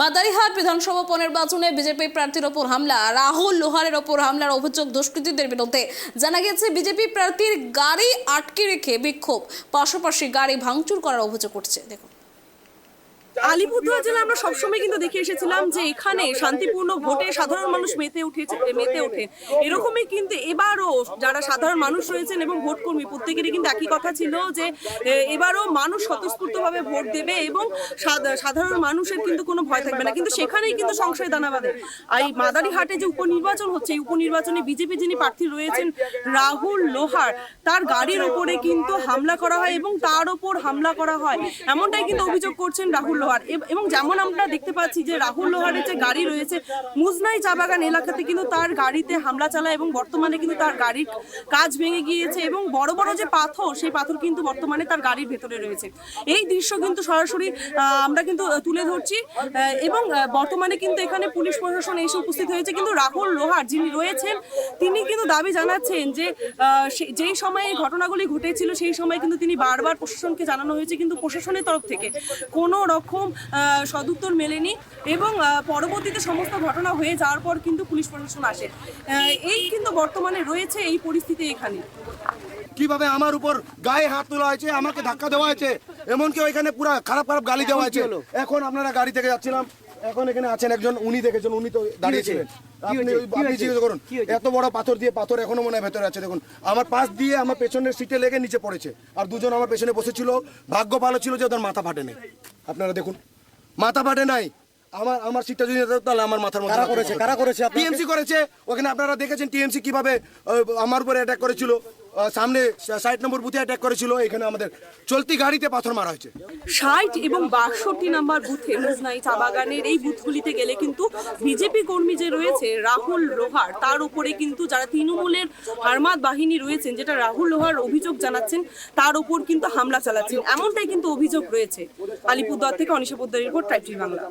মাদারিহাট বিধানসভা উপনির্বাচনে বিজেপি প্রার্থীর ওপর হামলা, রাহুল লোহারের ওপর হামলার অভিযোগ দুষ্কৃতীদের বিরুদ্ধে। জানা গেছে বিজেপি প্রার্থীর গাড়ি আটকে রেখে বিক্ষোভ, পাশাপাশি গাড়ি ভাঙচুর করার অভিযোগ উঠছে। দেখুন। আলিপুরদুয়ার জেলা আমরা সবসময় কিন্তু দেখে এসেছিলাম যে এখানে শান্তিপূর্ণ ভোটে সাধারণ মানুষ মেতে উঠেছে মেতে ওঠে। এরকমই কিন্তু এবারও যারা সাধারণ মানুষ রয়েছেন এবং ভোট কর্মী প্রত্যেকেরই কিন্তু একই কথা ছিল যে এবারও মানুষ স্বতঃস্ফূর্তভাবে ভোট দেবে এবং সাধারণ মানুষের কিন্তু কোনো ভয় থাকবে না। কিন্তু সেখানেই কিন্তু সংশয় দানা বাঁধে। এই মাদারিহাটে যে উপনির্বাচন হচ্ছে, এই উপনির্বাচনে বিজেপি যিনি প্রার্থী রয়েছেন, রাহুল লোহার, তার গাড়ির ওপরে কিন্তু হামলা করা হয় এবং তার ওপর হামলা করা হয়। এমনটাই কিন্তু অভিযোগ করছেন রাহুল লোহার। এবং যেমন আমরা দেখতে পাচ্ছি যে রাহুল লোহারের যে গাড়ি রয়েছে, মুজনাই চা বাগান এলাকাতে কিন্তু তার গাড়িতে হামলা চালায় এবং বর্তমানে কিন্তু তার গাড়ির কাজ ভেঙে গিয়েছে এবং বড় বড় যে পাথর, সেই পাথর কিন্তু বর্তমানে তার গাড়ির ভেতরে রয়েছে। এই দৃশ্য কিন্তু সরাসরি আমরা কিন্তু তুলে ধরছি এবং বর্তমানে কিন্তু এখানে পুলিশ প্রশাসন এসে উপস্থিত হয়েছে। কিন্তু রাহুল লোহার যিনি রয়েছেন, তিনি কিন্তু দাবি জানাচ্ছেন যে যেই সময়ে ঘটনাগুলি ঘটেছিল, সেই সময় কিন্তু তিনি বারবার প্রশাসনকে জানানো হয়েছে। কিন্তু প্রশাসনের তরফ থেকে কোনো রকম আহ, সদুত্তর মেলেনি এবং পরবর্তীতে সমস্ত ঘটনা হয়ে যাওয়ার পর কিন্তু পুলিশ প্রশাসন আসে। এই কিন্তু বর্তমানে রয়েছে এই পরিস্থিতি এখানে। কীভাবে আমার উপর গায়ে হাত তোলা হয়েছে আমাকে ধাক্কা দেওয়া হয়েছে এমনকি ওইখানে পুরো খারাপ খারাপ গালি দেওয়া হয়েছে। এখন আপনারা গাড়ি থেকে যাচ্ছিলাম এখন এখানে আছেন একজন উনি দেখেছেন উনি তো দাঁড়িয়েছিলেন আপনি জিজ্ঞেস করুন এত বড় পাথর দিয়ে পাথর এখনও মনে হয় ভেতরে আছে দেখুন। আমার পাশ দিয়ে আমার পেছনের সিটে লেগে নিচে পড়েছে আর দুজন আমার পেছনে বসেছিল। ভাগ্য ভালো ছিল যে ওদের মাথা ফাটেনি। আপনারা দেখুন মাথা ফাটে নাই আমার আমার সিটটা যদি তাহলে আমার মাথার মধ্যে কারা করেছে? কারা করেছে? টিএমসি করেছে ওখানে আপনারা দেখেছেন টিএমসি কীভাবে আমার উপরে অ্যাটাক করেছিল সামনে ষাট নম্বর বুথে অ্যাটাক করেছিল, এখানে আমাদের চলতি গাড়িতে পাথর মারা হয়েছে। ষাট এবং বাষট্টি নাম্বার বুথে মুজনাই চা বাগানের এই বুথগুলিতে গেলে কিন্তু বিজেপি কর্মী যে রয়েছে, রাহুল লোহার, তার উপরে কিন্তু যারা তৃণমূলের আর্মাদ বাহিনী রয়েছেন, যেটা রাহুল লোহার অভিযোগ জানাচ্ছেন, তার উপর কিন্তু হামলা চালাচ্ছেন। এমনটাই কিন্তু অভিযোগ রয়েছে আলিপুরদুয়ার থেকে অনিশা পোদ্দারের রিপোর্ট টাইপ বাংলা